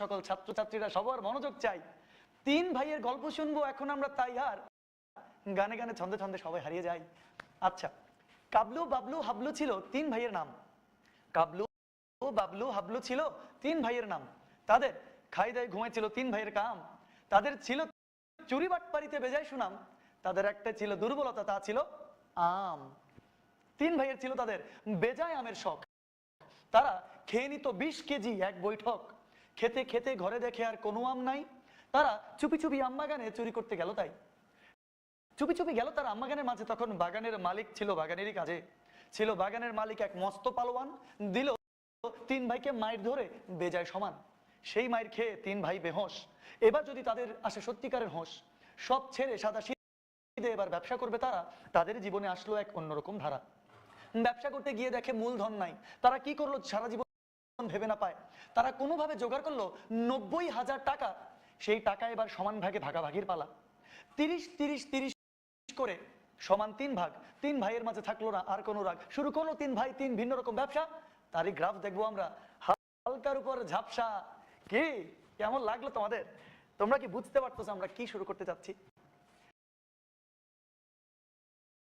সকল ছাত্রছাত্রীরা, সবার মনোযোগ চাই। তিন ভাইয়ের গল্প শুনব, এখন আমরা তাই আর। গানে গানে ছন্দে ছন্দে সবাই হারিয়ে যাই। আচ্ছা কাবলু বাবলু হাবলু ছিল তিন ভাইয়ের নাম। কাবলু বাবলু হাবলু ছিল তিন ভাইয়ের নাম। তাদের খাই দায় ঘুমাইছিল তিন ভাইয়ের কাম। তাদের ছিল চুরি বাটপাড়িতে বেজায় সুনাম। তাদের একটা ছিল দুর্বলতা, তা ছিল আম। তিন ভাইয়ের ছিল তাদের বেজায় আমের শখ। তারা খেয়ে নিত বিশ কেজি এক বৈঠক। খেতে খেতে ঘরে দেখে আর কোনো আম নাই। তারা চুপি চুপি আম বাগানে চুরি করতে গেল তাই। চুপি চুপি গেল তার আম্মাগানের মাঝে তখন বাগানের মালিক ছিল বাগানেরই কাজে। ছিল বাগানের মালিক এক মস্ত পালোয়ান। দিল তিন ভাইকে মায়ের ধরে বেজায় সমান। সেই মায়ের খেয়ে তিন ভাই বেহোশ। এবার যদি তাদের আসে সত্যিকারের হোশ। সব ছেড়ে সাদা শীতে এবার ব্যবসা করবে তারা। তাদের জীবনে আসলো এক অন্যরকম ধারা। ব্যবসা করতে গিয়ে দেখে মূলধন নাই। তারা কি করল সারা জীবন ভেবে না পায়। তারা কোনোভাবে জোগাড় করল নব্বই হাজার টাকা, সেই টাকা এবার সমান ভাগে ভাগাভাগির পালা। তিরিশ তিরিশ তিরিশ করে সমান তিন ভাগ, তিন ভাইয়ের মাঝে থাকল না আর কোনো রাগ। শুরু করল তিন ভাই, তিন ভিন্ন রকম ব্যবসা। তারই গ্রাফ দেখব আমরা। হালকার উপর ঝাপসা। কি? কেমন লাগল তোমাদের? তোমরা কি বুঝতে পারতো আমরা কি শুরু করতে চাচ্ছি?